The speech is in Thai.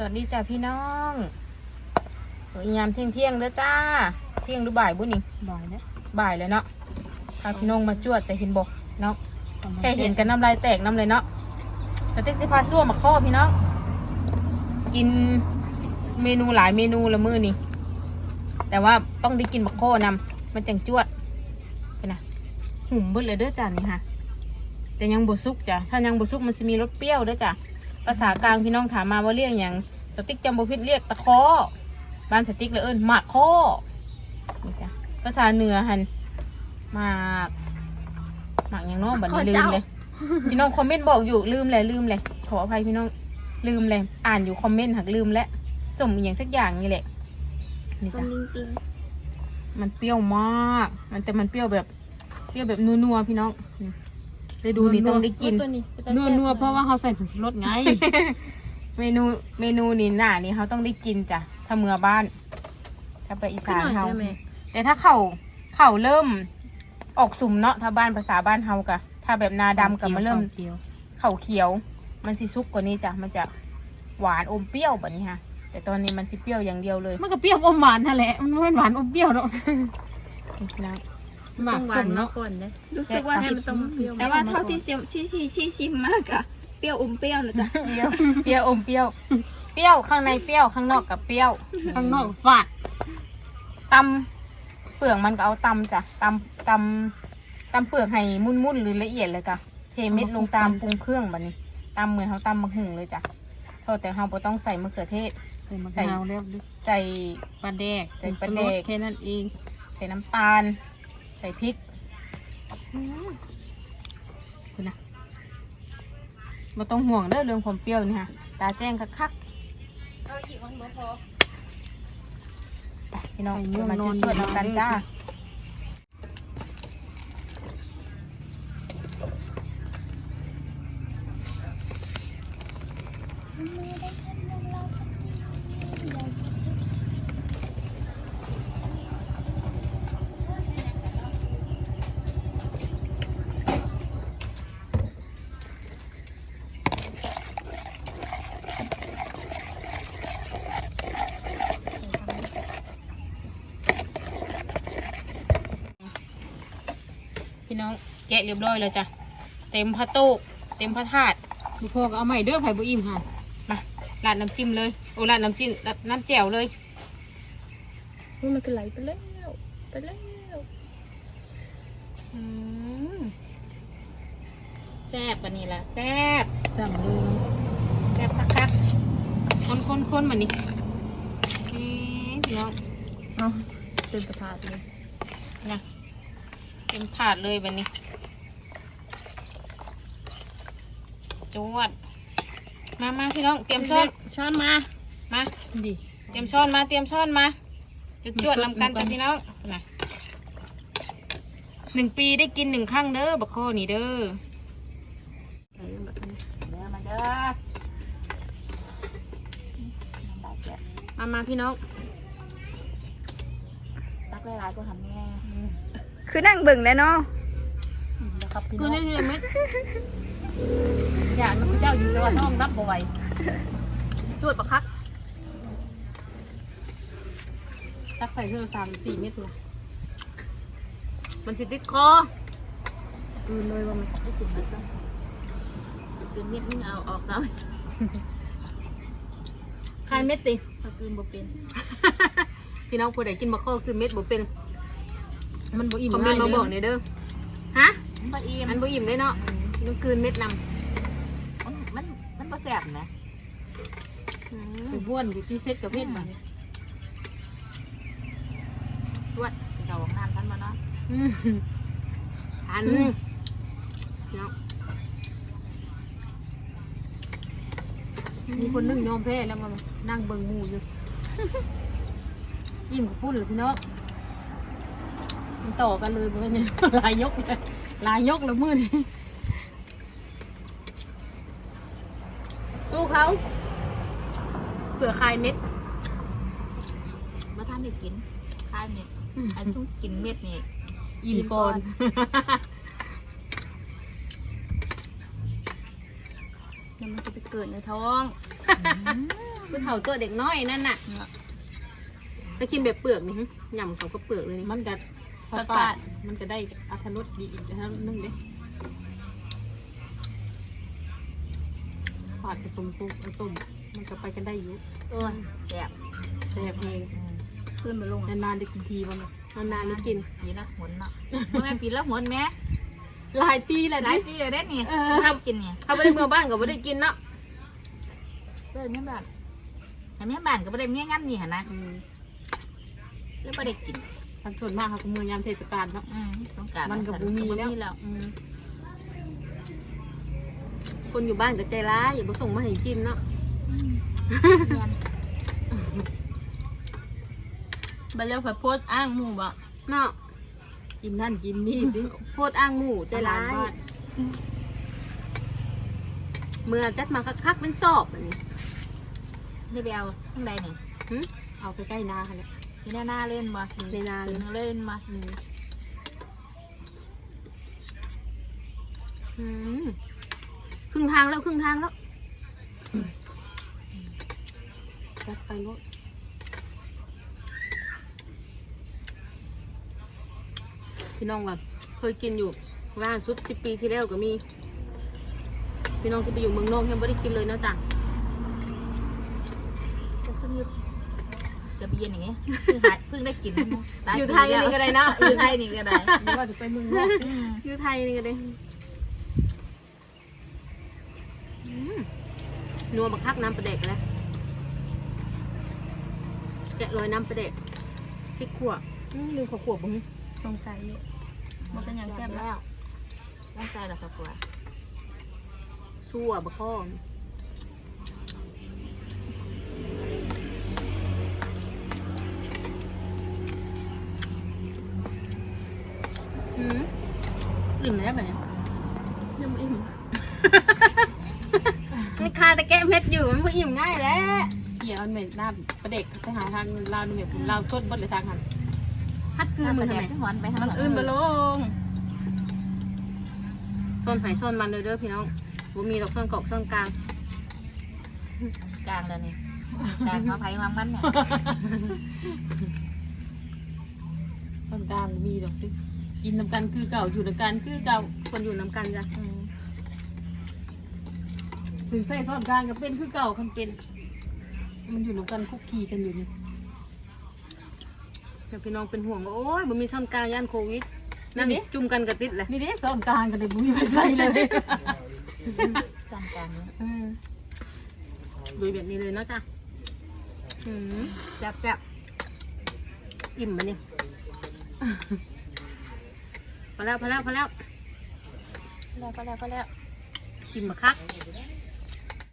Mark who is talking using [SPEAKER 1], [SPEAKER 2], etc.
[SPEAKER 1] สวัสดีจ้าพี่น้องสวยงามเที่ยงเที่ยงๆเด้อจ้า เที่ยงหรือบ่ายบุนี่
[SPEAKER 2] บ่อยนะ
[SPEAKER 1] บ่ายเลยเนาะพาพี่น้องมาจวดจะเห็นบอกเนาะแค่เห็นกันน้ำลายแตกน้ำเลยเนาะแต่ติ๊กสิพาซั่วมาข้อพี่น้อง กินเมนูหลายเมนูละมือนี่ แต่ว่าต้องได้กินมะข้อนำมันจังจวดไปนะหุ่มเบิดเลยเด้อจ้านี่ค่ะ แต่ยังบสุกจ้ะถ้ายังบสุกมันจะมีรสเปรี้ยวเด้อจ้ะ ภาษากลางพี่น้องถามมาว่าเรียกอย่างสติ๊กจำบพิษเรียกตะเคอบ้านสติ๊กเลยเอิญหมากข้อนี่จ้ะภาษาเหนือหันหมากหมากอย่างเน้องบัดนี้ลืมเลย พี่น้องคอมเมนต์บอกอยู่ลืมเลยลืมเลยขออภัยพี่น้องลืมเลย อ่านอยู่คอมเมนต์หักลืมแล้วส่งอหย่างสักอย่างนี่แหละนี่
[SPEAKER 2] ส้
[SPEAKER 1] จ้ะ
[SPEAKER 2] มลิงติง
[SPEAKER 1] มันเปรี้ยวมาก มันแต่มันเปรี้ยวแบบเปรี้ยวแบบนัวๆพี่น้องนี่ ได้ดูนี่ต้องได้กิน
[SPEAKER 2] ตัวนี้
[SPEAKER 3] นัวนัวๆเพราะว่าเขาใส่ผงชูรสไง
[SPEAKER 1] เมนูเมนูนี่หน้านี่เขาต้องได้กินจ้ะถ้าเมือบ้าน ถ้าไปอีสานเขาแต่ถ้าเขาเขาเริ่มออกสุ่มเนาะถ้าบ้านภาษาบ้านเฮากะถ้าแบบนาดำกับมาเริ่ม
[SPEAKER 3] เกี่ยว
[SPEAKER 1] เขาเขียว มันสิซุกกว่านี้จ้ะมันจะหวานอมเปรี้ยวแบบนี้ค่ะแต่ตอนนี้มันสิเปรี้ยวอย่างเดียวเลย
[SPEAKER 3] มันก็เปรี้ยวอมหวานนั่นแหละ มันไม่เป็นหวานอมเปรี้ยวหรอก
[SPEAKER 1] พี่น้อง
[SPEAKER 3] หมากสมเนาะ
[SPEAKER 2] ก่อนเลย
[SPEAKER 4] รู้สึกว่า
[SPEAKER 2] ให้มันต้องมาเปรี้ยว
[SPEAKER 4] แต่ว่าเท่าที่ชิมชิชิชิชิมมากอะเปรี้ยวอมเปรี้ยวนะจ๊ะ
[SPEAKER 1] เปรี้ยวเปรี้ยวอมเปรี้ยว เปรี้ยวข้างในเปรี้ยวข้างนอกกับเปรี้ยว
[SPEAKER 3] ข้างนอกฝาด
[SPEAKER 1] ตำเปลือกมันก็เอาตำจ้ะตำตำตำเปลือกให้มุ่นๆหรือละเอียดเลยจ้ะเทเม็ดลงตามปรุงเครื่องแบบนี้ตำเหมือนเขาตำมะหุงเลยจ้ะโทษแต่เราบ่ต้องใส่มะเขือเทศ
[SPEAKER 3] ใส่มะนาวแล้ว
[SPEAKER 1] ใส่
[SPEAKER 3] ปลาแดก
[SPEAKER 1] ใส่ปลาแดก
[SPEAKER 3] ผงชูรสแค่นั้นเอง
[SPEAKER 1] ใส่น้ำตาล ใส่พริกอืมคุณนะบ่ต้องห่วงเด้อเรื่องความเปรี้ยวนี่ค่ะตาแจ้งคัก
[SPEAKER 2] เอาอีกมันบ่พอ
[SPEAKER 1] ๆไปพี่น้องเดี๋ยวมาจุดจวดๆน้ำกันจ้า น้องแกะเรียบร้อยแล้วจ้ะเต็มพระโต๊ะเต็มพระถาด
[SPEAKER 3] ลูกพ่อก็เอาใหม่เด้อไผ่บุอิ่มค่ะ
[SPEAKER 1] มาราดน้ำจิ้มเลยโอ้ราดน้ำจิ้มราดน้ำแจ่วเลย
[SPEAKER 2] มันก็ไหลไปแล้วไปแล้ว
[SPEAKER 1] อืมแซ่บปะนี่ละแซ่บ
[SPEAKER 3] สั่งเลย
[SPEAKER 1] แซ่บคักๆคนคนคนๆมานี่นี่พี่น้อง
[SPEAKER 2] เอาเต็มกระถาดเลย
[SPEAKER 1] นะ เต็มถาดเลยแบบนี้จวด มามาพี่น้องเตรียมช้อน
[SPEAKER 2] ช้อนมา
[SPEAKER 1] มา
[SPEAKER 3] ดิ
[SPEAKER 1] เตรียมช้อนมาเตรียมช้อนมาจุดจวดนำกันจ้ะพี่น้องนะหนึ่งปีได้กินหนึ่งครั้งเด้อบักโคนี่เด้อเด้อมาเด้อมามาพี่น้อง
[SPEAKER 2] ตัก หลายๆก็ทำแง่
[SPEAKER 4] คือนั่งเบิ่งแล้วเนาะ
[SPEAKER 2] แล้วครับพี่
[SPEAKER 3] กู
[SPEAKER 2] น้อง
[SPEAKER 3] นี่เนี่ยเม็ดอย่างมันเจ้าอยู่จังหวัดห้องรับบ่ไหว
[SPEAKER 1] จวดปะคัก
[SPEAKER 3] ตักใส่เสื้อสามสี่เม็ดเลย
[SPEAKER 1] มันสิติดคอ
[SPEAKER 3] อืนเลยว่ามัน
[SPEAKER 2] ไม่ถึงแล้วจ้ะกินเม็ดนึงเอาออกจ้า
[SPEAKER 1] คายเม็ดติ
[SPEAKER 2] ถ้ากินบ่เป็น
[SPEAKER 1] พี่น้องผู้ใดกินบะโคคือเม็ดบ่เป็น
[SPEAKER 3] มันบ่อิ่ม
[SPEAKER 1] คอมเมนต์มาบอกหน่อยเด้อฮะ
[SPEAKER 2] มันบ่อิ่ม
[SPEAKER 1] อันบ่อิ่มได้เนาะมันกลืนเม็ดน
[SPEAKER 2] มันมันมันบ่แซ่บนะำ
[SPEAKER 3] ไปบ้วนอยู่ที่เพชรกับเพชรมา
[SPEAKER 2] ด้วยเราน้ำทันมาเนาะ
[SPEAKER 1] อันพี่น้อง
[SPEAKER 3] มีคนนึ่งยอมแพ้แล้วมานั่งเบิ่งหมูอยู่ อิ่มกับพูดเลยพี่น้องมันต่อกันเลยเพื่อนเนี่ยลายยกเลยลายยกแล้วมือนี่
[SPEAKER 1] สู้เขาเผื่อคายเม็ด
[SPEAKER 2] บ่ทันได้กินคายเม็ดอันต้องกินเม็ดนี่
[SPEAKER 3] อิ่มก่อน
[SPEAKER 4] เดี๋ยวมันจะไปเกิดในท้อง
[SPEAKER 1] ผู้เฒ่าตัวเด็กน้อยนั่นน่ะ ไปกินแบบเปลือกนี่หึหย่ำเขาก็เปลือกเลยนี่
[SPEAKER 3] มันก็
[SPEAKER 4] ปาด
[SPEAKER 3] ปาด มันจะได้อัตรสดีอีกนะนึงเด้ปาดผสมปุ๊บผสมมันก็ไปกันได้อยู่
[SPEAKER 2] โอ้ยแซ่บ
[SPEAKER 3] แซ่บเอง
[SPEAKER 4] ขึ้นไปลง
[SPEAKER 3] นานๆได้กินทีบ้าง
[SPEAKER 1] นานๆนี่กิน
[SPEAKER 2] ปีละหนเนาะเมื่อไงปีละหนแม่
[SPEAKER 3] หลายปีแหละ
[SPEAKER 2] หลา
[SPEAKER 3] ดิ
[SPEAKER 2] ยปีเลยเด้นี่
[SPEAKER 3] เออ
[SPEAKER 2] ทำกินเนี่ย
[SPEAKER 1] เขาไม่ได้เมื่อบ้านก็ไม่ได้กินเนาะ
[SPEAKER 2] เด้แม่บ้านแต่แม่บ้านก็ไม่ได้เมียงานนี่หนนะ
[SPEAKER 3] อืม
[SPEAKER 2] แล้วไม่ได้กิน
[SPEAKER 3] ทางส่วนมากเขาก็มือยามเทศกาลเนาะ
[SPEAKER 2] อืมต้องการ
[SPEAKER 3] มันก็บ่มีแล้ว
[SPEAKER 2] แล้วอืม
[SPEAKER 1] คนอยู่บ้านก็ใจร้ายอย่าไปส่งมาให้กินเนาะ
[SPEAKER 2] แม่น
[SPEAKER 4] ไปเร็วผัดโพดอ้างหมูบ่
[SPEAKER 1] เนาะ
[SPEAKER 3] กินนั่นกินนี่ดิ
[SPEAKER 1] โพดอ้างหมู่ใจร้าย
[SPEAKER 3] บ้น
[SPEAKER 1] เมื่อจัดมาคักๆเป็นสอบอันนี้
[SPEAKER 2] นี่ไปเอาทั้งใดนี่
[SPEAKER 1] หึ
[SPEAKER 3] เอาไปใกล้นาค่ะเนี่ย
[SPEAKER 2] ที่หน้าหน้าเล่นมา
[SPEAKER 1] ในนาเลย
[SPEAKER 2] ถึงเล่นมา
[SPEAKER 3] อืม
[SPEAKER 1] อืมครึ่งทางแล้วครึ่งทางแล้ว
[SPEAKER 3] จัดไปโลด
[SPEAKER 1] พี่น้องก่อนเคยกินอยู่ล่าสุดสิบปีที่แล้วก็มี พี่น้องที่ไปอยู่เมืองนอกยังไม่ได้กินเลยนะจ๊ะ
[SPEAKER 2] จะสมุ ดจะไปเย็นอย่างเงี้ยเพิ่งหาเพิ่งได้กินหลา
[SPEAKER 1] อยู่
[SPEAKER 2] ปี
[SPEAKER 1] ไทยนี่ก็ได้เนาะ
[SPEAKER 2] อยู่ไทยนี่ก็ได้
[SPEAKER 3] ไม่ว่าจะไปเมืองนอก
[SPEAKER 2] อืม
[SPEAKER 1] อยู่ไทยนี่ก็ได้อืมนัวบักคักน้ำปลาเด็กแล้วแกะรอยน้ำปลาเด็กพริกขั่วอืมลืมข้าวขั่วบุ้ง
[SPEAKER 4] สงสัยอยู่มันเป็นอย่างแก้มแล้ว
[SPEAKER 2] แล้วไม่ใส่หรอกครับกลัว
[SPEAKER 1] ชั่วบะข้ออื อิ่มแล้วแบบนี้
[SPEAKER 4] ยังไม่อิ่ม
[SPEAKER 1] ไม่คาแต่แก้เม็ดอยู่มันพออิ่มง่ายแล้ว
[SPEAKER 3] เกี่ยวมันเหม็นหน้าประเด็กไปหาทางลาวนี่แบบลาวสดบดเลยทางหัน
[SPEAKER 1] ฮัดคือมือทำไม
[SPEAKER 2] ขึ้นหอนไปทาง
[SPEAKER 4] มันอื่นไปลง
[SPEAKER 1] ซ่อนไผ่ซ่อนมันเลยเด้อพี่น้องบ่มีดอกซ่อนกอกซ่อนกลาง
[SPEAKER 2] กลางแล้วนี่กลางมาไผ่มามันเนี่ย
[SPEAKER 3] ตอนกลางมีดอกดิ กินน้ำกันคือเก่าอยู่น้ำกันคือเก่า
[SPEAKER 1] คนอยู่น้ำกันจ้ะ
[SPEAKER 3] อืมถึงใส่ตอนกลางก็เป็นคือเก่าคันเป็น มันอยู่น้ำกันคุกคีกันอยู่นี่
[SPEAKER 1] แต่พี่น้องเป็นห่วงว่าโอ้ยบ่มีซ่อนกลางย่านโควิดนั่นจุ่มกันกระติดเลย
[SPEAKER 3] นี่เด้ตอนกลางกันเลยบุ้ยไปใส่เลย
[SPEAKER 2] กลางกลางเนี่ย
[SPEAKER 3] อืม
[SPEAKER 1] ดูแบบนี้เลยเนาะจ้ะอืม
[SPEAKER 2] จับจับ
[SPEAKER 1] อิ่มมันเนี่ย พอแล้วพอแล้วพอแล้ว
[SPEAKER 2] แล้วก็แล้วก็แล้ว
[SPEAKER 1] อิ่มมาคัก